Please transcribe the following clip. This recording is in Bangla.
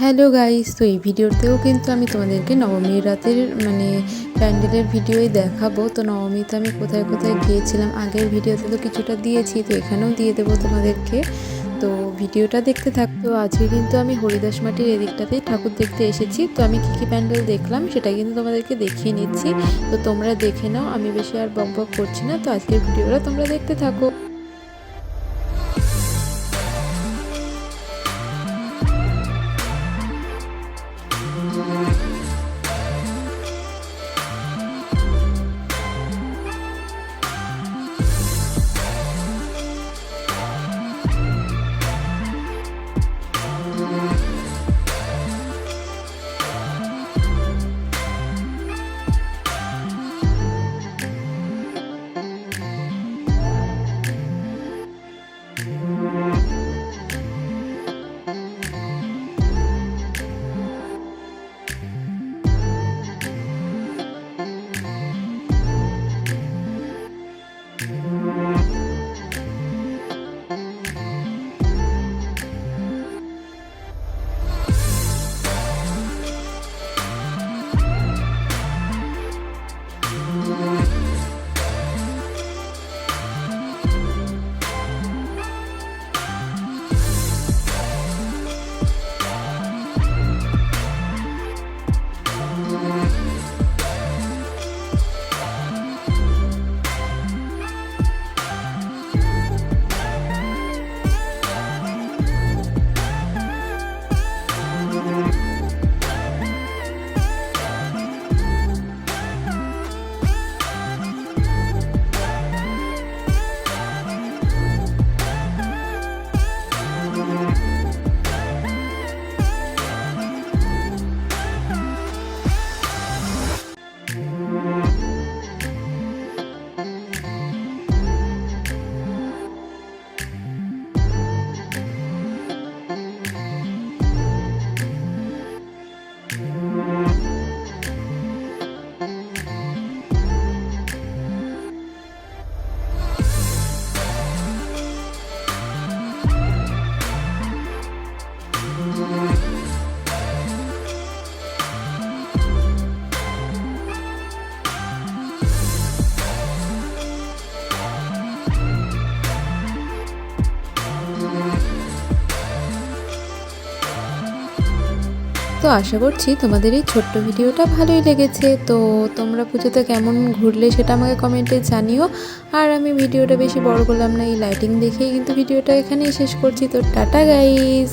হ্যালো গাইস তো এই ভিডিওতেও কিন্তু আমি তোমাদেরকে নবমীর রাতের মানে প্যান্ডেলের ভিডিওই দেখাবো। তো নবমীতে আমি কোথায় কোথায় গিয়েছিলাম, আগের ভিডিওতে তো কিছুটা দিয়েছি, তো এখানেও দিয়ে দেবো তোমাদেরকে। তো ভিডিওটা দেখতে থাকতো আজকে কিন্তু আমি হরিদাস মাটির এদিকটাতেই ঠাকুর দেখতে এসেছি। তো আমি কী কী প্যান্ডেল দেখলাম, সেটা কিন্তু তোমাদেরকে দেখিয়ে নিচ্ছি। তো তোমরা দেখে নাও, আমি বেশি আর বক বক করছি না। তো আজকের ভিডিওটা তোমরা দেখতে থাকো। তো আশা করছি তোমাদের এই ছোট্ট ভিডিওটা ভালোই লেগেছে। তো তোমরা পুজোতে কেমন ঘুরলে সেটা আমাকে কমেন্টে জানিও। আর আমি ভিডিওটা বেশি বড় করলাম না, এই লাইটিং দেখেই কিন্তু ভিডিওটা এখানেই শেষ করছি। তো টাটা গাইস